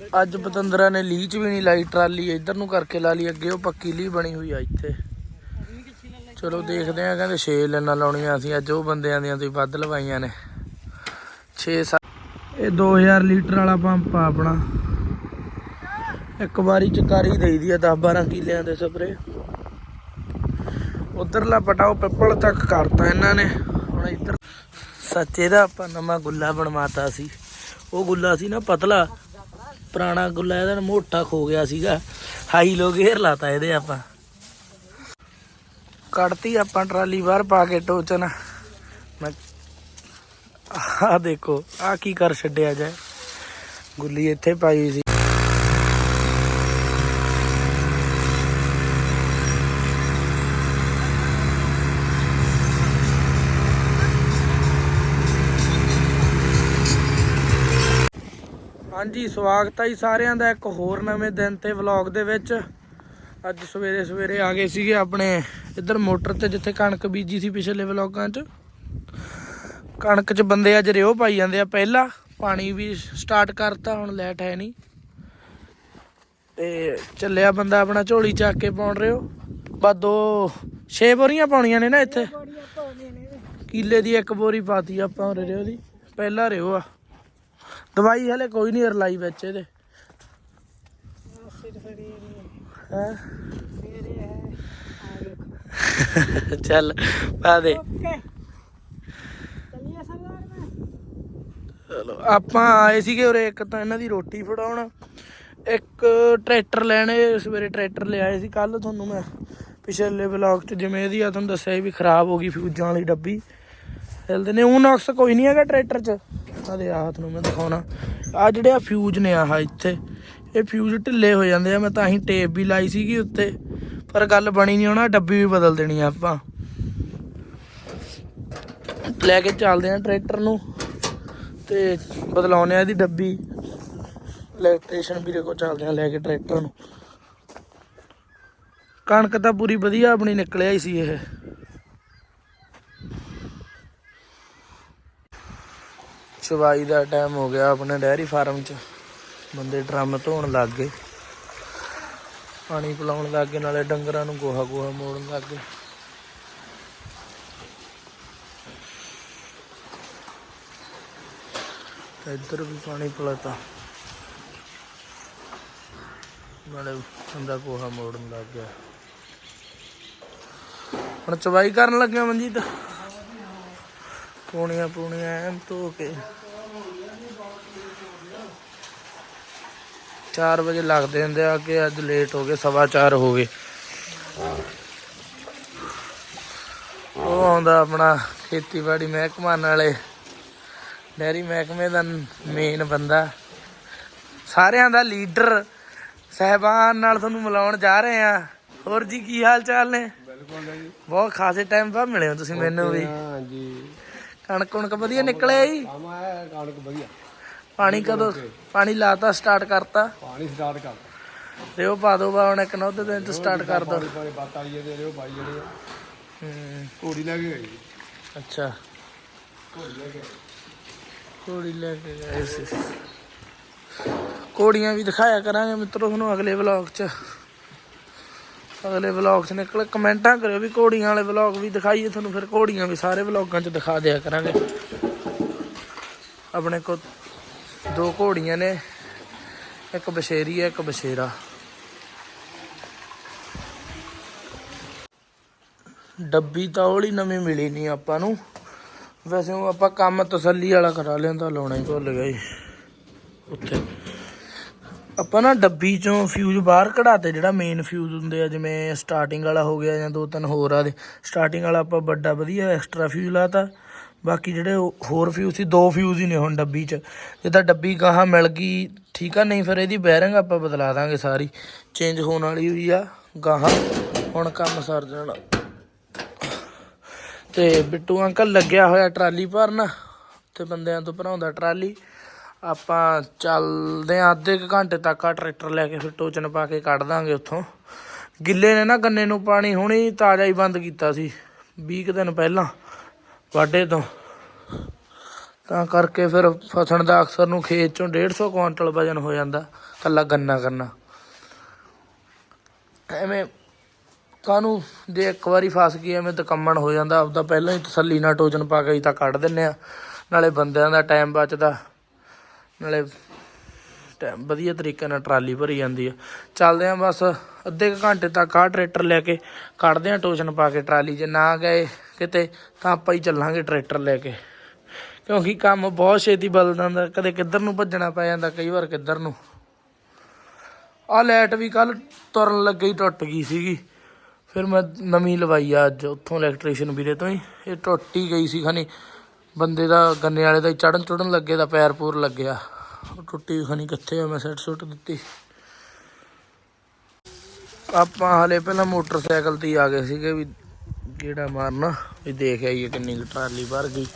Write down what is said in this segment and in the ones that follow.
ਅੱਜ ਪਤੰਦਰਾ ਨੇ ਲੀਚ ਵੀ ਨਹੀਂ ਲਾਈ, ਟਰਾਲੀ ਇੱਧਰ ਨੂੰ ਕਰਕੇ ਲਾ ਲਈ, ਅੱਗੇ ਉਹ ਪੱਕੀ ਲੀ ਬਣੀ ਹੋਈ ਆ ਇੱਥੇ। ਚਲੋ ਦੇਖਦੇ ਆ ਕਹਿੰਦੇ 6 ਲੈਣਾ ਲਾਉਣੀਆਂ ਅਸੀਂ ਅੱਜ ਉਹ ਬੰਦਿਆਂ ਦੀਆਂ ਤੋਂ ਵੱਧ ਲਵਾਈਆਂ ਨੇ। 6 ਇਹ 2000 ਲੀਟਰ ਵਾਲਾ ਪੰਪ ਆ ਆਪਣਾ। ਇੱਕ ਵਾਰੀ ਚ ਕਰ ਹੀ ਦੇਈਦੀ ਆ 10 12 ਕਿਲਿਆਂ ਦੇ ਸਪਰੇ। ਉਧਰਲਾ ਪਟਾਓ ਪਿੱਪਲ ਤੱਕ ਕਰਤਾ ਇਹਨਾਂ ਨੇ। ਹੁਣ ਇੱਧਰ ਸੱਚੇ ਦਾ ਆਪਾਂ ਨਵਾਂ ਗੁੱਲਾ ਬਣਵਾਤਾ ਸੀ। ਉਹ ਗੁੱਲਾ ਸੀ ਨਾ ਪਤਲਾ ਪੁਰਾਣਾ ਗੁੱਲਾ ਇਹਦਾ ਮੋਟਾ ਖੋ ਗਿਆ ਸੀਗਾ। ਹਾਈ ਲੋ ਗੇਅਰ ਲਾਤਾ ਇਹਦੇ ਆਪਾਂ। ਕੱਢਤੀ ਆਪਾਂ ਟਰਾਲੀ ਬਾਹਰ ਪਾ ਕੇ ਟੋਚਨ। ਮੈਂ ਆਹ ਦੇਖੋ ਆ ਕੀ ਕਰ ਛੱਡਿਆ ਜਾਏ। ਗੁੱਲੀ ਇੱਥੇ ਪਾਈ ਹੋਈ ਸੀ। ਹਾਂਜੀ ਸਵਾਗਤ ਹੈ ਜੀ ਸਾਰਿਆਂ ਦਾ ਇੱਕ ਹੋਰ ਨਵੇਂ ਦਿਨ ਤੇ ਵਲੌਗ ਦੇ ਵਿੱਚ। ਅੱਜ ਸਵੇਰੇ ਸਵੇਰੇ ਆ ਗਏ ਸੀਗੇ ਆਪਣੇ ਇੱਧਰ ਮੋਟਰ ਤੇ ਜਿੱਥੇ ਕਣਕ ਬੀਜੀ ਸੀ ਪਿਛਲੇ ਵਲੌਗਾਂ 'ਚ। ਕਣਕ 'ਚ ਬੰਦੇ ਅੱਜ ਰਿਓ ਪਾਈ ਜਾਂਦੇ ਆ। ਪਹਿਲਾਂ ਪਾਣੀ ਵੀ ਸਟਾਰਟ ਕਰਤਾ ਹੁਣ ਲੈਟ ਹੈ ਨਹੀਂ। ਤੇ ਚੱਲਿਆ ਬੰਦਾ ਆਪਣਾ ਝੋਲੀ ਚੱਕ ਕੇ ਪਾਉਣ ਰਿਓ ਬਸ ਦੋ ਛੇ ਬੋਰੀਆਂ ਪਾਉਣੀਆਂ ਨੇ ਨਾ ਇੱਥੇ। ਕਿੱਲੇ ਦੀ ਇੱਕ ਬੋਰੀ ਪਾਤੀ ਆਪਾਂ ਉਰੇ ਰਿਓ ਦੀ। ਪਹਿਲਾ ਰਿਓ ਆ। ਦਵਾਈ ਹਲੇ ਕੋਈ ਨਹੀਂ ਰਲਾਈ ਵਿੱਚ ਇਹਦੇ। ਹੈਂ? ਚੱਲ ਪਾ ਦੇ। ਚਲੋ ਆਪਾਂ ਆਏ ਸੀਗੇ ਉਰੇ ਇੱਕ ਤਾਂ ਇਹਨਾਂ ਦੀ ਰੋਟੀ ਫੜਾਉਣ। ਇੱਕ ਟਰੈਕਟਰ ਲੈਣੇ ਸਵੇਰੇ ਟਰੈਕਟਰ ਲਿਆਏ ਸੀ ਕੱਲ ਤੁਹਾਨੂੰ ਮੈਂ ਪਿਛਲੇ ਵਲੌਗ 'ਚ ਜਿਵੇਂ ਇਹਦੀ ਆ ਤੁਹਾਨੂੰ ਦੱਸਿਆ ਵੀ ਖਰਾਬ ਹੋ ਗਈ ਫਿਊਜ਼ਾਂ ਵਾਲੀ ਡੱਬੀ। ਹਿਲਦੇ ਨੇ ਉਹ ਨੁਕਸ ਕੋਈ ਨਹੀਂ ਹੈਗਾ ਟਰੈਕਟਰ 'ਚ। ਆਦੇ ਆ ਹੱਥ ਮੈਂ ਦਿਖਾਉਣਾ। ਆ ਜਿਹੜੇ ਆ ਫਿਊਜ਼ ਨੇ ਆਹ ਇੱਥੇ, ਇਹ ਫਿਊਜ਼ ਢਿੱਲੇ ਹੋ ਜਾਂਦੇ ਆ, ਮੈਂ ਤਾਂ ਹੀ ਟੇਪ ਵੀ ਲਾਈ ਸੀਗੀ ਉੱਤੇ। ਪਰ ਗੱਲ ਬਣੀ ਨਹੀਂ ਹੋਣਾ ਡੱਬੀ ਵੀ ਬਦਲ ਦੇਣੀ ਆ ਆਪਾਂ। ਲੈ ਕੇ ਚੱਲਦੇ ਆ ਟਰੈਕਟਰ ਨੂੰ, ਤੇ ਬਦਲਾਉਨੇ ਆ ਇਹਦੀ ਡੱਬੀ। ਇਲੈਕਟ੍ਰੀਸ਼ੀਅਨ ਵੀਰੇ ਕੋ ਚੱਲਦੇ ਆ ਲੈ ਕੇ ਟਰੈਕਟਰ ਨੂੰ। ਕਣਕ ਤਾਂ ਪੂਰੀ ਵਧੀਆ ਆਪਣੀ ਨਿਕਲਿਆ ਹੀ ਸੀ ਇਹ। ਚਵਾਈ ਦਾ ਟਾਈਮ ਹੋ ਗਿਆ ਆਪਣੇ ਡੈਰੀ ਫਾਰਮ 'ਚ। ਬੰਦੇ ਡਰਮ ਧੋਣ ਲੱਗ ਗਏ। ਪਾਣੀ ਪਿਲਾਉਣ ਲੱਗ ਗਏ, ਨਾਲੇ ਡੰਗਰਾਂ ਨੂੰ ਗੋਹਾ ਗੋਹਾ ਮੋੜਨ ਲੱਗ ਗਏ। ਇੱਧਰ ਵੀ ਪਾਣੀ ਪਿਲਾਤਾ। ਨਾਲੇ ਬੰਦਾ ਗੋਹਾ ਮੋੜਨ ਲੱਗ ਗਿਆ। ਹੁਣ ਚਵਾਈ ਕਰਨ ਲੱਗਿਆ ਮਨਜੀਤ? ਪੂਣੀਆਂ ਪੂਣੀਆਂ ਐਨ ਧੋ ਕੇ। 4 ਵਜੇ ਲੱਗਦੇ ਹੁੰਦੇ ਆ ਕਿ ਅੱਜ ਲੇਟ ਹੋ ਗਏ ਸਵਾ ਚਾਰ ਹੋ ਗਏ। ਉਹ ਆਉਂਦਾ ਆਪਣਾ ਖੇਤੀਬਾੜੀ ਮਹਿਕਮਾ ਨਾਲੇ। ਡੈਰੀ ਮਹਿਕਮੇ ਦਾ ਮੇਨ ਬੰਦਾ। ਸਾਰਿਆਂ ਦਾ ਲੀਡਰ ਸਹਿਬਾਨ ਨਾਲ ਤੁਹਾਨੂੰ ਮਿਲਾਉਣ ਜਾ ਰਹੇ ਆ। ਹੋਰ ਜੀ ਕੀ ਹਾਲ ਚਾਲ ਨੇ? ਬਿਲਕੁਲ ਜੀ। ਬਹੁਤ ਖਾਸੇ ਟਾਈਮ ਬਾਅਦ ਮਿਲੇ ਹੋ ਤੁਸੀਂ ਮੈਨੂੰ ਵੀ। ਹਾਂਜੀ ਕਣਕ ਕੁਣਕ ਵਧੀਆ ਨਿਕਲਿਆ ਜੀ? ਕੰਮ ਆਇਆ ਕਣਕ ਵਧੀਆ। ਪਾਣੀ ਕਦੋਂ ਪਾਣੀ ਲਾਤਾ ਸਟਾਰਟ ਕਰਤਾ? ਪਾਣੀ ਸਟਾਰਟ ਕਰ ਤੇ ਉਹ ਪਾ ਦੋ ਬਾ ਹੁਣ ਇੱਕ ਨੌ ਦਿਨ ਚ ਸਟਾਰਟ ਕਰ ਦੋ। ਪਾਣੀ ਪਾਣੀ ਬਾਤ ਆਈ ਇਹਦੇ ਰਿਓ ਪਾਈ ਜਿਹੜੇ ਆ। ਹੂੰ। ਘੋੜੀ ਲੈ ਕੇ ਗਈ ਅੱਛਾ। ਘੋੜੀ ਲੈ ਕੇ ਗਏ। ਸੀ। ਘੋੜੀਆਂ ਵੀ ਦਿਖਾਇਆ ਕਰਾਂਗੇ ਮਿੱਤਰੋ ਤੁਹਾਨੂੰ ਅਗਲੇ ਵਲੌਗ 'ਚ। ਅਗਲੇ ਵਲੌਗ 'ਚ ਨਿਕਲ, ਕਮੈਂਟਾਂ ਕਰਿਓ ਵੀ ਘੋੜੀਆਂ ਵਾਲੇ ਵਲੌਗ ਵੀ ਦਿਖਾਈਏ ਤੁਹਾਨੂੰ, ਫਿਰ ਘੋੜੀਆਂ ਵੀ ਸਾਰੇ ਵਲੌਗਾਂ 'ਚ ਦਿਖਾ ਦਿਆ ਕਰਾਂਗੇ। ਆਪਣੇ ਕੋਲ ਦੋ ਘੋੜੀਆਂ ਨੇ, ਇੱਕ ਬਸ਼ੇਰੀ ਹੈ, ਇੱਕ ਬਸ਼ੇਰਾ। ਡੱਬੀ ਤਾਂ ਉਹਲੀ ਨਵੀਂ ਮਿਲੀ ਨਹੀਂ ਆਪਾਂ ਨੂੰ। ਵੈਸੇ ਉਹ ਆਪਾਂ ਕੰਮ ਤਸੱਲੀ ਵਾਲਾ ਕਰਾ ਲਿਆਂਦਾ, ਲਾਉਣਾ ਹੀ ਭੁੱਲ ਗਿਆ ਜੀ। ਉੱਥੇ। ਆਪਾਂ ਨਾ ਡੱਬੀ ਚੋਂ ਫਿਊਜ਼ ਬਾਹਰ ਕਢਾਤੇ, ਜਿਹੜਾ ਮੇਨ ਫਿਊਜ਼ ਹੁੰਦੇ ਆ, ਜਿਵੇਂ ਸਟਾਰਟਿੰਗ ਵਾਲਾ ਹੋ ਗਿਆ ਜਾਂ ਦੋ ਤਿੰਨ ਹੋਰ ਆ ਦੇ। ਸਟਾਰਟਿੰਗ ਵਾਲਾ ਆਪਾਂ ਵੱਡਾ ਵਧੀਆ ਐਕਸਟਰਾ ਫਿਊਜ਼ ਲਾਤਾ। ਬਾਕੀ ਜਿਹੜੇ ਹੋਰ ਫਿਊਜ਼ ਸੀ, ਦੋ ਫਿਊਜ਼ ਹੀ ਨੇ ਹੁਣ ਡੱਬੀ 'ਚ। ਜੇ ਤਾਂ ਡੱਬੀ ਗਾਹਾਂ ਮਿਲ ਗਈ, ਠੀਕ ਆ, ਨਹੀਂ ਫਿਰ ਇਹਦੀ ਬੈਰਿੰਗ ਆਪਾਂ ਬਦਲਾ ਦਾਂਗੇ ਸਾਰੀ। ਚੇਂਜ ਹੋਣ ਵਾਲੀ ਹੋਈ ਆ ਗਾਹਾਂ। ਹੁਣ ਕੰਮ ਸਰ ਜਾਣਾ। ਤੇ ਬਿੱਟੂ ਅੰਕਲ ਲੱਗਿਆ ਹੋਇਆ ਟਰਾਲੀ ਭਰਨ, ਤੇ ਬੰਦਿਆਂ ਤੋਂ ਭਰਾਉਂਦਾ ਟਰਾਲੀ। ਆਪਾਂ ਚੱਲਦੇ ਆਂ, ਅੱਧੇ ਕੁ ਘੰਟੇ ਤੱਕ ਆ ਟਰੈਕਟਰ ਲੈ ਕੇ ਫਿਰ ਟੋਚਨ ਪਾ ਕੇ ਕੱਢ ਦਾਂਗੇ ਉੱਥੋਂ। ਗਿੱਲੇ ਨੇ ਨਾ ਗੰਨੇ ਨੂੰ ਪਾਣੀ ਹੁਣੀ ਤਾਜ਼ਾ ਹੀ ਬੰਦ ਕੀਤਾ ਸੀ 20 ਕੁ ਦਿਨ ਪਹਿਲਾਂ, ਵਾਢੇ ਤੋਂ। ਤਾਂ ਕਰਕੇ ਫਿਰ ਫਸਣ ਦਾ ਅਕਸਰ ਨੂੰ ਖੇਤ ਚੋਂ 150 ਕੁਆਂਟਲ ਵਜਨ ਹੋ ਜਾਂਦਾ ਕੱਲਾ ਗੰਨਾ ਕਰਨਾ। ਐਵੇਂ ਕਾਹਨੂੰ ਜੇ ਇੱਕ ਵਾਰੀ ਫਸ ਗਈ, ਐਵੇਂ ਤਾਂ ਹੋ ਜਾਂਦਾ, ਆਪਦਾ ਪਹਿਲਾਂ ਹੀ ਤਸੱਲੀ ਨਾਲ ਟੋਜਨ ਪਾ ਕੇ ਹੀ ਤਾਂ ਕੱਢ ਦਿੰਨੇ ਆ, ਨਾਲੇ ਬੰਦਿਆਂ ਦਾ ਟਾਈਮ ਬਚਦਾ। ਨਾਲੇ ਟਾਈਮ ਵਧੀਆ ਤਰੀਕੇ ਨਾਲ ਟਰਾਲੀ ਭਰੀ ਜਾਂਦੀ ਆ। ਚੱਲਦੇ ਆ ਬਸ ਅੱਧੇ ਕੁ ਘੰਟੇ ਤੱਕ ਆ ਟਰੈਕਟਰ ਲੈ ਕੇ ਕੱਢਦੇ ਆ ਟੋਸ਼ਨ ਪਾ ਕੇ ਟਰਾਲੀ। ਜੇ ਨਾ ਗਏ ਕਿਤੇ ਤਾਂ ਆਪਾਂ ਹੀ ਚੱਲਾਂਗੇ ਟਰੈਕਟਰ ਲੈ ਕੇ। ਕਿਉਂਕਿ ਕੰਮ ਬਹੁਤ ਛੇਤੀ ਬਦਲ ਜਾਂਦਾ ਕਦੇ ਕਿੱਧਰ ਨੂੰ ਭੱਜਣਾ ਪੈ ਜਾਂਦਾ, ਕਈ ਵਾਰ ਕਿੱਧਰ ਨੂੰ। ਆ ਲਾਈਟ ਵੀ ਕੱਲ ਤੁਰਨ ਲੱਗੇ ਟੁੱਟ ਗਈ ਸੀਗੀ। ਫਿਰ ਮੈਂ ਨਵੀਂ ਲਵਾਈ ਆ ਅੱਜ, ਉੱਥੋਂ ਇਲੈਕਟ੍ਰੀਸ਼ੀਅਨ ਵੀਰੇ ਤੋਂ ਹੀ। ਇਹ ਟੁੱਟ ਹੀ ਗਈ ਸੀ, ਖਾਨੀ ਬੰਦੇ ਦਾ ਗੰਨੇ ਵਾਲੇ ਦਾ ਚੜਨ ਚੁੜਨ ਲੱਗੇ ਦਾ, ਪੈਰ ਪੂਰ ਲੱਗਿਆ। ਉਹ ਟੁੱਟੀ ਖਣੀ ਕਿੱਥੇ ਆ, ਮੈਂ ਸੈੱਟ ਸੁੱਟ ਦਿੱਤੀ। ਆਪਾਂ ਹਲੇ ਪਹਿਲਾਂ ਮੋਟਰਸਾਈਕਲ ਤੇ ਹੀ ਆ ਗਏ ਸੀਗੇ ਵੀ ਗੇੜਾ ਮਾਰਨਾ, ਵੀ ਦੇਖ ਆਈਏ ਕਿੰਨੀ ਕੁ ਟਰਾਲੀ ਭਰ ਗਈ।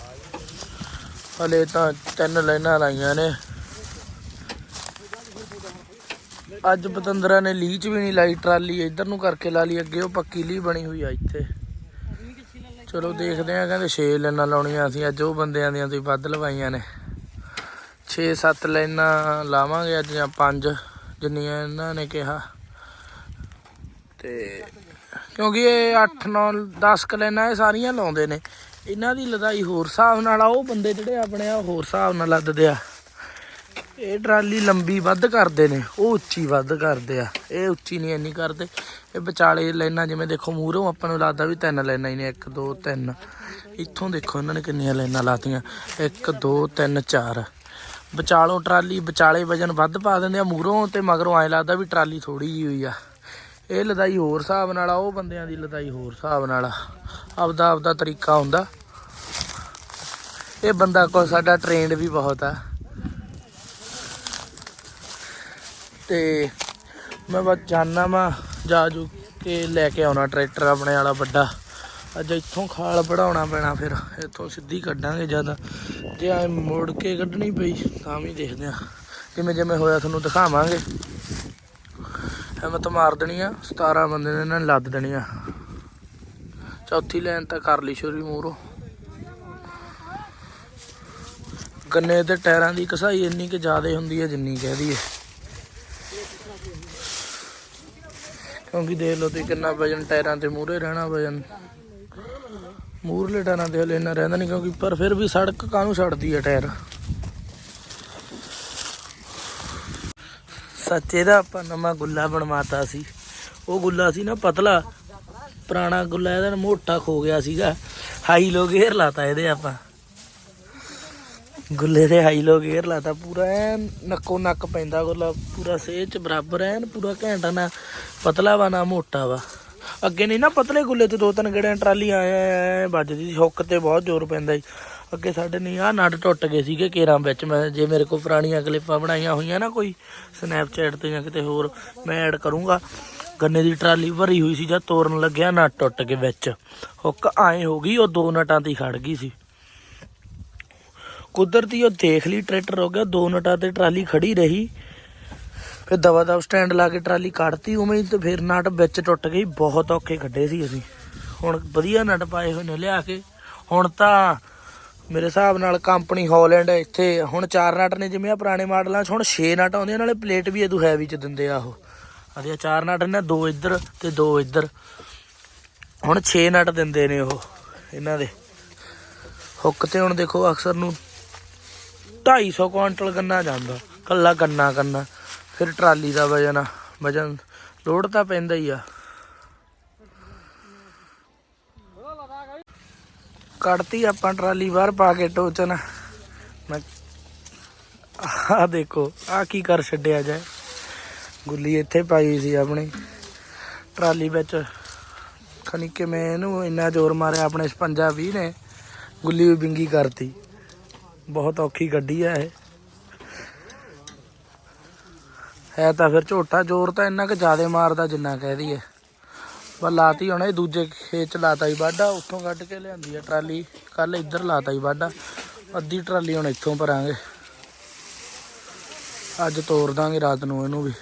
ਹਲੇ ਤਾਂ ਤਿੰਨ ਲਾਈਨਾਂ ਲਾਈਆਂ ਨੇ। ਅੱਜ ਪਤੰਦਰਾ ਨੇ ਲੀਚ ਵੀ ਨਹੀਂ ਲਾਈ, ਟਰਾਲੀ ਇੱਧਰ ਨੂੰ ਕਰਕੇ ਲਾ ਲਈ, ਅੱਗੇ ਉਹ ਪੱਕੀ ਲੀ ਬਣੀ ਹੋਈ ਆ ਇੱਥੇ। ਚਲੋ ਦੇਖਦੇ ਆ ਕਹਿੰਦੇ 6 ਲਾਈਨਾਂ ਲਾਉਣੀਆਂ ਸੀ, ਅੱਜ ਉਹ ਬੰਦਿਆਂ ਦੀਆਂ ਤੁਸੀਂ ਵੱਧ ਲਵਾਈਆਂ ਨੇ। 6-7 ਲਾਈਨਾਂ ਲਾਵਾਂਗੇ ਅੱਜ ਜਾਂ 5 ਜਿੰਨੀਆਂ ਇਹਨਾਂ ਨੇ ਕਿਹਾ। ਤੇ ਕਿਉਂਕਿ ਇਹ 8 9 10 ਕ ਲਾਈਨਾਂ ਇਹ ਸਾਰੀਆਂ ਲਾਉਂਦੇ ਨੇ। ਇਹਨਾਂ ਦੀ ਲਦਾਈ ਹੋਰ ਹਿਸਾਬ ਨਾਲ ਆ, ਉਹ ਬੰਦੇ ਜਿਹੜੇ ਆਪਣੇ ਆ ਹੋਰ ਹਿਸਾਬ ਨਾਲ ਲੱਦਦੇ ਆ। ਇਹ ਟਰਾਲੀ ਲੰਬੀ ਵੱਧ ਕਰਦੇ ਨੇ, ਉਹ ਉੱਚੀ ਵੱਧ ਕਰਦੇ ਆ। ਇਹ ਉੱਚੀ ਨਹੀਂ, ਇੰਨੀ ਕਰਦੇ। ਇਹ ਵਿਚਾਲੇ ਲਾਈਨਾਂ ਜਿਵੇਂ ਦੇਖੋ, ਮੂਹਰੋਂ ਆਪਾਂ ਨੂੰ ਲੱਗਦਾ ਵੀ ਤਿੰਨ ਲਾਈਨਾਂ ਹੀ ਨੇ 1 2 3 ਇੱਥੋਂ ਦੇਖੋ ਇਹਨਾਂ ਨੇ ਕਿੰਨੀਆਂ ਲਾਈਨਾਂ ਲਾਤੀਆਂ। 1 2 3 4 ਵਿਚਾਲੋਂ ਟਰਾਲੀ ਵਿਚਾਲੇ ਵਜਨ ਵੱਧ ਪਾ ਦਿੰਦੇ ਆ ਮੂਹਰੋਂ ਤੇ ਮਗਰੋਂ ਐ ਲੱਗਦਾ ਵੀ ਟਰਾਲੀ ਥੋੜੀ ਜਿਹੀ ਹੋਈ ਆ। ਇਹ ਲਦਾਈ ਹੋਰ ਹਿਸਾਬ ਨਾਲ ਆ, ਉਹ ਬੰਦਿਆਂ ਦੀ ਲਦਾਈ ਹੋਰ ਹਿਸਾਬ ਨਾਲ ਆ। ਆਪਦਾ ਆਪਦਾ ਤਰੀਕਾ ਹੁੰਦਾ। ਇਹ ਬੰਦਾ ਕੋਲ ਸਾਡਾ ਟ੍ਰੇਨਡ ਵੀ ਬਹੁਤ ਆ। ਤੇ ਮੈਂ ਬਸ ਜਾਣਾ ਮੈਂ ਜਾ ਜੂ ਕੇ ਲੈ ਕੇ ਆਉਣਾ ਟਰੈਕਟਰ ਆਪਣੇ ਵਾਲਾ ਵੱਡਾ। ਅੱਜ ਇੱਥੋਂ ਖਾਲ ਬਣਾਉਣਾ ਪੈਣਾ ਫਿਰ, ਇੱਥੋਂ ਸਿੱਧੀ ਕੱਢਾਂਗੇ ਜ਼ਿਆਦਾ ਜੇ ਐ ਮੁੜ ਕੇ ਕੱਢਣੀ ਪਈ ਤਾਂ ਵੀ ਦੇਖਦੇ ਆ ਜਿਵੇਂ ਜਿਵੇਂ ਹੋਇਆ ਤੁਹਾਨੂੰ ਦਿਖਾਵਾਂਗੇ। ਹਿੰਮਤ ਮਾਰ ਦੇਣੀ ਆ 17 ਬੰਦੇ ਨੇ ਇਹਨਾਂ ਨੇ ਲੱਦ ਦੇਣੀ ਆ। ਚੌਥੀ ਲਾਈਨ ਤਾਂ ਕਰ ਲਈ ਸ਼ੁਰੂ ਮੂਰੋ ਗੰਨੇ ਦੇ ਟਾਇਰਾਂ ਦੀ ਕਸਾਈ ਇੰਨੀ ਕਿ ਜ਼ਿਆਦਾ ਹੁੰਦੀ ਹੈ ਜਿੰਨੀ ਕਹਿ ਦਈਏ। ਕਿਉਂਕਿ ਦੇਖ ਲਓ ਤੇ ਕਿੰਨਾ ਵਜਨ ਟਾਇਰਾਂ ਤੇ ਮੂਰੇ ਰਹਿਣਾ ਵਜਨ। ਮੂਰਲੇ ਟਾਇਰਾਂ ਤੇ ਹਲੇ ਇੰਨਾ ਰਹਿੰਦਾ ਨਹੀਂ ਕਿਉਂਕਿ ਪਰ ਫਿਰ ਵੀ ਸੜਕ ਕਾਹਨੂੰ ਛੱਡਦੀ ਹੈ ਟਾਇਰ? ਸੱਚੇ ਦਾ ਆਪਾਂ ਨਵਾਂ ਗੁੱਲਾ ਬਣਵਾਤਾ ਸੀ। ਉਹ ਗੁੱਲਾ ਸੀ ਨਾ ਪਤਲਾ। ਪੁਰਾਣਾ ਗੁੱਲਾ, ਇਹਦਾ ਮੋਟਾ ਖੋ ਗਿਆ ਸੀਗਾ। ਹਾਈ ਲੋ ਗੇਅਰ ਲਾਤਾ ਇਹਦੇ ਆਪਾਂ। ਗੁੱਲੇ ਦੇ ਹਾਈ ਲੋ ਗੇਅਰ ਲਾਤਾ ਪੂਰਾ, ਐਨ ਨੱਕੋ ਨੱਕ ਪੈਂਦਾ ਗੁੱਲਾ, ਪੂਰਾ ਸੇਹ ਚ ਬਰਾਬਰ, ਐਨ ਪੂਰਾ ਘੈਂਟਾ ਨਾ, ਪਤਲਾ ਵਾ ਨਾ ਮੋਟਾ ਵਾ। ਅੱਗੇ ਨਹੀਂ ਨਾ ਪਤਲੇ ਗੁੱਲੇ ਤੇ ਦੋ ਤਿੰਨ ਗੇੜਿਆਂ ਟਰਾਲੀ ਆਏ ਵੱਜਦੀ ਸੀ, ਹੁੱਕ ਤੇ ਬਹੁਤ ਜ਼ੋਰ ਪੈਂਦਾ ਸੀ। ਅੱਗੇ ਸਾਡੇ ਨਹੀਂ ਆ ਨਟ ਟੁੱਟ ਗਏ ਸੀਗੇ ਕੇਰਾਂ ਵਿੱਚ, ਮੈਂ ਜੇ ਮੇਰੇ ਕੋਲ ਪੁਰਾਣੀਆਂ ਕਲਿੱਪਾਂ ਬਣਾਈਆਂ ਹੋਈਆਂ ਨਾ ਕੋਈ ਸਨੈਪਚੈਟ ਤੇ ਜਾਂ ਕਿਤੇ ਹੋਰ, ਮੈਂ ਐਡ ਕਰੂੰਗਾ। ਗੰਨੇ ਦੀ ਟਰਾਲੀ ਭਰੀ ਹੋਈ ਸੀ ਜਦ ਤੋਰਨ ਲੱਗਿਆ ਨਟ ਟੁੱਟ ਕੇ ਵਿੱਚ। ਹੁੱਕ ਆਏ ਹੋ ਗਈ, ਉਹ ਦੋ ਨਟਾਂ ਤੇ ਹੀ ਖੜ ਗਈ ਸੀ। ਕੁਦਰਤੀ ਉਹ ਦੇਖ ਲਈ ਟਰੈਕਟਰ ਹੋ ਗਿਆ ਦੋ ਨਟਾਂ ਤੇ ਟਰਾਲੀ ਖੜੀ ਰਹੀ। ਫਿਰ ਦਵਾ ਦਵ ਸਟੈਂਡ ਲਾ ਕੇ ਟਰਾਲੀ ਕੱਢਤੀ ਉਵੇਂ ਹੀ ਤੇ ਫਿਰ ਨਟ ਵਿੱਚ ਟੁੱਟ ਗਈ ਬਹੁਤ ਔਖੇ ਕੱਢੇ ਸੀ ਅਸੀਂ। ਹੁਣ ਵਧੀਆ ਨਟ ਪਾਏ ਹੋਏ ਨੇ ਲਿਆ ਕੇ। ਹੁਣ ਤਾਂ ਮੇਰੇ ਹਿਸਾਬ ਨਾਲ ਕੰਪਨੀ ਹਾਲੈਂਡ ਇੱਥੇ ਹੁਣ ਚਾਰ ਨਟ ਨੇ ਜਿਵੇਂ ਆ ਪੁਰਾਣੇ ਮਾਡਲਾਂ 'ਚ ਹੁਣ 6 ਨਟ ਆਉਂਦੇ ਆ, ਨਾਲੇ ਪਲੇਟ ਵੀ ਇਹਦੂ ਹੈਵੀ ਚ ਦਿੰਦੇ ਆ ਉਹ। ਆਦੇ ਚਾਰ ਨਟ ਨੇ ਦੋ ਇੱਧਰ ਤੇ ਦੋ ਇੱਧਰ। ਹੁਣ 6 ਨਟ ਦਿੰਦੇ ਨੇ ਉਹ ਇਹਨਾਂ ਦੇ। ਹੁੱਕ ਤੇ ਹੁਣ ਦੇਖੋ ਅਕਸਰ ਨੂੰ 250 ਕੁਇੰਟਲ ਗੰਨਾ ਜਾਂਦਾ ਕੱਲਾ ਗੰਨਾ ਗੰਨਾ ਫਿਰ ਟਰਾਲੀ ਦਾ ਵਜਨ ਆ, ਵਜਨ ਲੋਡ ਤਾਂ ਪੈਂਦਾ ਹੀ ਆ। ਕੱਢਤੀ ਆਪਾਂ ਟਰਾਲੀ ਬਾਹਰ ਪਾ ਕੇ ਟੋਚਨ। ਮੈਂ ਆਹ ਦੇਖੋ ਆ ਕੀ ਕਰ ਛੱਡਿਆ ਜਾਏ। ਗੁੱਲੀ ਇੱਥੇ ਪਾਈ ਸੀ ਆਪਣੀ। ਟਰਾਲੀ ਵਿੱਚ ਖਨੀ ਕਿਵੇਂ ਇਹਨੂੰ ਇੰਨਾ ਜ਼ੋਰ ਮਾਰਿਆ ਆਪਣੇ 56 20 ਨੇ ਗੁੱਲੀ ਵੀ ਬਿੰਗੀ ਕਰਤੀ। ਬਹੁਤ ਔਖੀ ਗੱਡੀ ਆ ਇਹ। ਹੈ ਤਾਂ ਫਿਰ ਝੋਟਾ, ਜ਼ੋਰ ਤਾਂ ਇੰਨਾ ਕਿ ਜ਼ਿਆਦਾ ਮਾਰਦਾ ਜਿੰਨਾ ਕਹਿ ਦਈਏ। ਪਰ ਲਾਤੀ ਹੁਣ ਇਹ ਦੂਜੇ ਖੇਤ ਚ ਲਾਤਾ ਹੀ ਵਾਢਾ, ਉੱਥੋਂ ਕੱਢ ਕੇ ਲਿਆਂਦੀ ਆ ਟਰਾਲੀ। ਕੱਲ ਇੱਧਰ ਲਾਤਾ ਹੀ ਵਾਢਾ। ਅੱਧੀ ਟਰਾਲੀ ਹੁਣ ਇੱਥੋਂ ਭਰਾਂਗੇ। ਅੱਜ ਤੋਰ ਦਾਂਗੇ ਰਾਤ ਨੂੰ ਇਹਨੂੰ ਵੀ।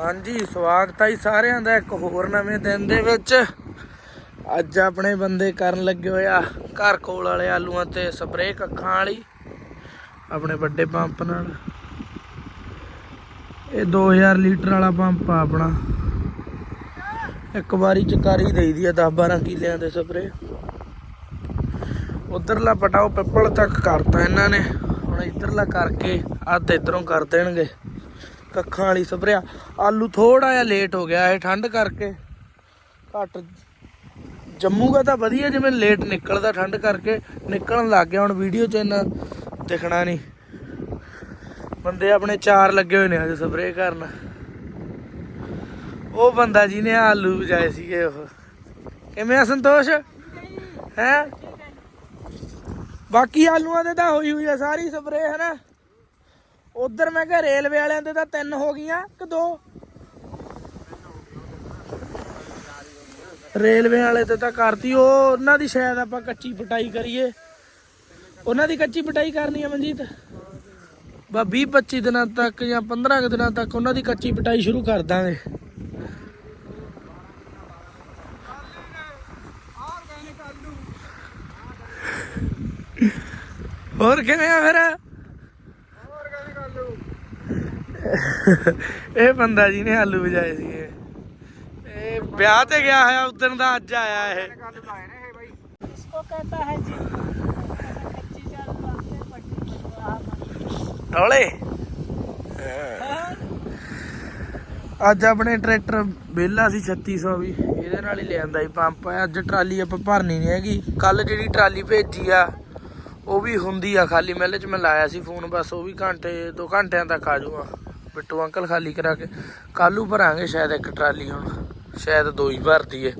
ਹਾਂਜੀ, ਸਵਾਗਤ ਹੈ ਜੀ ਸਾਰਿਆਂ ਦਾ ਇੱਕ ਹੋਰ ਨਵੇਂ ਦਿਨ ਦੇ ਵਿੱਚ। ਅੱਜ ਆਪਣੇ ਬੰਦੇ ਕਰਨ ਲੱਗੇ ਹੋਇਆ ਘਰ ਕੋਲ ਵਾਲੇ ਆਲੂਆਂ ਤੇ ਸਪਰੇਅ ਕੱਖਾਂ ਵਾਲੀ, ਆਪਣੇ ਵੱਡੇ ਪੰਪ ਨਾਲ। ਇਹ 2000 ਲੀਟਰ ਵਾਲਾ ਪੰਪ ਆ ਆਪਣਾ। ਇੱਕ ਵਾਰੀ ਚ ਕਰ ਹੀ ਦੇਈਦੀ ਆ 10 12 ਕਿਲਿਆਂ ਦੇ ਸਪਰੇਅ। ਉਧਰਲਾ ਪਟਾਓ ਪਿੱਪਲ ਤੱਕ ਕਰਤਾ ਇਹਨਾਂ ਨੇ। ਹੁਣ ਇਧਰਲਾ ਕਰਕੇ ਅੱਧ ਇਧਰੋਂ ਕਰ ਦੇਣਗੇ। ਕੱਖਾਂ ਵਾਲੀ ਸਪਰੇਆ। ਆਲੂ ਥੋੜਾ ਜਿਹਾ ਲੇਟ ਹੋ ਗਿਆ, ਇਹ ਠੰਡ ਕਰਕੇ। ਘੱਟ ਜੰਮੂਗਾ ਤਾਂ ਵਧੀਆ ਜਿਵੇਂ ਲੇਟ ਨਿਕਲਦਾ ਠੰਡ ਕਰਕੇ। ਨਿਕਲਣ ਲੱਗ ਗਿਆ, ਹੁਣ ਵੀਡੀਓ 'ਚ ਇੰਨਾ ਦਿਖਣਾ ਨਹੀਂ। ਬੰਦੇ ਆਪਣੇ ਚਾਰ ਲੱਗੇ ਹੋਏ ਨੇ ਅੱਜ ਸਪਰੇਅ ਕਰਨ। ਉਹ ਬੰਦਾ ਜੀ ਨੇ ਆਲੂ ਵਜਾਏ ਸੀਗੇ ਉਹ। ਕਿਵੇਂ ਆ ਸੰਤੋਸ਼? ਹੈ? ਬਾਕੀ ਆਲੂਆਂ ਦੇ ਤਾਂ ਹੋਈ ਹੋਈ ਆ, ਸਾਰੀ ਸਪਰੇਅ ਹੈ ਨਾ ਉਧਰ ਮੈਂ ਕਿਹਾ ਰੇਲਵੇ ਵਾਲਿਆਂ ਦੇ ਤਾਂ ਤਿੰਨ ਹੋ ਗਈਆਂ ਕਿ ਦੋ? ਰੇਲਵੇ ਵਾਲੇ ਤੇ ਤਾਂ ਕਰਤੀ, ਉਹ ਉਹਨਾਂ ਦੀ ਸ਼ਾਇਦ ਆਪਾਂ ਕੱਚੀ ਪਟਾਈ ਕਰੀਏ। ਉਹਨਾਂ ਦੀ ਕੱਚੀ ਪਟਾਈ ਕਰਨੀ ਆ ਮਨਜੀਤ? ਬਾ 20 25 ਦਿਨਾਂ ਤੱਕ ਜਾਂ 15 ਕੁ ਦਿਨਾਂ ਤੱਕ ਉਹਨਾਂ ਦੀ ਕੱਚੀ ਪਟਾਈ ਸ਼ੁਰੂ ਕਰ ਦਾਂਗੇ। ਹੋਰ ਕਿਵੇਂ ਆ ਫਿਰ? ਇਹ ਬੰਦਾ ਜੀ ਨੇ ਆਲੂ ਵਜਾਏ ਸੀਗੇ ਇਹ ਵਿਆਹ ਤੇ ਗਿਆ ਹੋਇਆ ਉਦੋਂ ਦਾ ਅੱਜ ਆਇਆ ਇਹ इसको कहता है जी कच्ची चाल वास्ते पट्टी पटवा ਟੋਲੇ ਅੱਜ ਆਪਣੇ ਟਰੈਕਟਰ ਵਿਹਲਾ ਸੀ 3600 ਵੀ ਇਹਦੇ ਨਾਲ ਹੀ ਲਿਆਂਦਾ ਸੀ ਪੰਪ ਅੱਜ ਟਰਾਲੀ ਆਪਾਂ ਭਰਨੀ ਨਹੀਂ ਹੈਗੀ ਕੱਲ ਜਿਹੜੀ ਟਰਾਲੀ ਭੇਜੀ ਆ ਉਹ ਵੀ ਹੁੰਦੀ ਆ ਖਾਲੀ ਮਿਲ ਚ ਮੈਂ ਲਾਇਆ ਸੀ ਫੋਨ ਬਸ ਉਹ ਵੀ ਘੰਟੇ ਦੋ ਘੰਟਿਆਂ ਤੱਕ ਆ ਜਾਊਗਾ ਬਿੱਟੂ ਅੰਕਲ ਖਾਲੀ ਕਰਾ ਕੇ ਕੱਲੂ ਭਰਾਂਗੇ ਸ਼ਾਇਦ ਇੱਕ ਟਰਾਲੀ ਹੁਣ, ਸ਼ਾਇਦ ਦੋ ਹੀ ਭਰਦੀ ਏ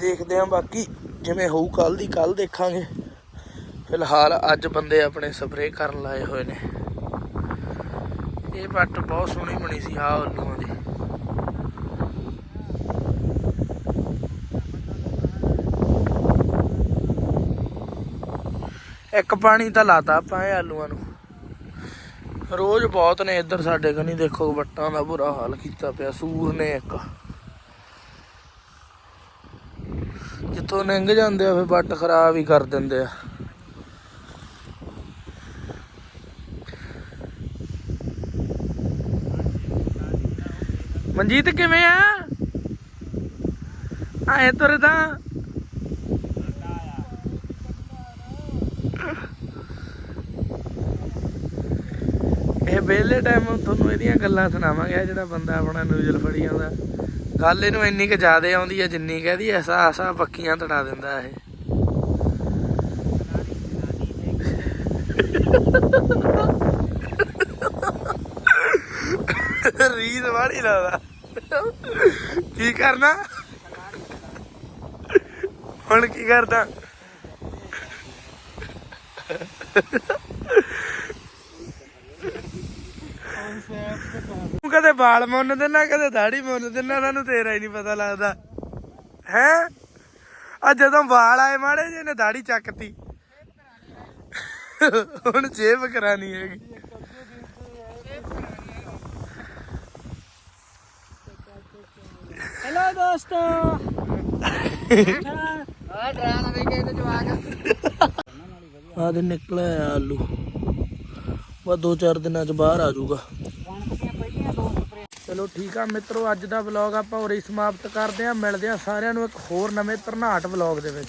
ਦੇਖਦੇ ਆਂ ਬਾਕੀ ਜਿਵੇਂ ਹੋਊ ਕੱਲ ਦੀ ਕੱਲ ਦੇਖਾਂਗੇ। ਫਿਲਹਾਲ ਅੱਜ ਬੰਦੇ ਆਪਣੇ ਸਪਰੇਅ ਕਰਨ ਲਾਏ ਹੋਏ ਨੇ। ਇਹ ਪੱਟ ਬਹੁਤ ਸੋਹਣੀ ਬਣੀ ਸੀ, ਆਹ ਆਲੂਆਂ ਦੀ ਇੱਕ ਪਾਣੀ ਤਾਂ ਲਾਤਾ ਆਪਾਂ ਇਹ ਆਲੂਆਂ ਨੂੰ। ਰੋਜ਼ ਬਹੁਤ ਨੇ ਇੱਧਰ ਸਾਡੇ ਕਨੀ, ਦੇਖੋ ਵੱਟਾਂ ਦਾ ਬੁਰਾ ਹਾਲ ਕੀਤਾ ਪਿਆ, ਸੂਰ ਨੇ ਇੱਕ। ਜਿੱਥੋਂ ਲੰਘ ਜਾਂਦੇ ਆ, ਫਿਰ ਵੱਟ ਖਰਾਬ ਹੀ ਕਰ ਦਿੰਦੇ ਆ। ਮਨਜੀਤ ਕਿਵੇਂ ਆ? ਆਏ ਤੁਰਦਾ। ਵਿਹਲੇ ਟਾਈਮ ਤੁਹਾਨੂੰ ਇਹਦੀਆਂ ਗੱਲਾਂ ਸੁਣਾਵਾਂਗੇ ਆਹ ਜਿਹੜਾ ਬੰਦਾ ਆਪਣਾ ਨਿਊਜ਼ਲ ਫੜੀ ਜਾਂਦਾ। ਗੱਲ ਇਹਨੂੰ ਇੰਨੀ ਕੁ ਜ਼ਿਆਦੇ ਆਉਂਦੀ ਹੈ ਜਿੰਨੀ ਕਹਦੀ ਐਸਾ ਆਸਾ ਪੱਕੀਆਂ ਤੜਾ ਦਿੰਦਾ ਇਹ। ਰੀਤ ਵਾਲੀ ਲਾਦਾ। ਕੀ ਕਰਨਾ? ਹੁਣ ਕੀ ਕਰਦਾ? ਤੂੰ ਕਦੇ ਵਾਲ ਮੁੰਨ ਦਿੰਨਾ ਕਦੇ ਦਾੜੀ ਮੁੰਨ ਦਿੰਨਾ ਇਹਨਾਂ ਤੇਰਾ ਹੀ ਨਹੀਂ ਪਤਾ ਲੱਗਦਾ। ਹੈ? ਆ ਜਦੋਂ ਵਾਲ ਆਏ ਮਾੜੇ ਜੇ ਨੇ ਦਾੜੀ ਚੱਕਤੀ। ਹੁਣ ਜੇਬ ਕਰਾਣੀ ਹੈਗੀ। ਹੈਲੋ ਦੋਸਤੋ। ਆ ਡਰਾ ਨਾ ਕੇ ਤੇ ਜਵਾਕ ਆ ਦੇ ਨਿਕਲਿਆ ਆਲੂ। ਬਸ 2-4 ਦਿਨਾਂ ਚ ਬਾਹਰ ਆ ਜਾਊਗਾ। ਚਲੋ ਠੀਕ ਆ ਮਿੱਤਰੋ, ਅੱਜ ਦਾ ਵਲੌਗ ਆਪਾਂ ਉਰੇ ਸਮਾਪਤ ਕਰਦੇ ਆ ਮਿਲਦੇ ਆ ਸਾਰਿਆਂ ਨੂੰ ਇੱਕ ਹੋਰ ਨਵੇਂ ਤਰਨਾਟ ਵਲੌਗ ਦੇ ਵਿੱਚ।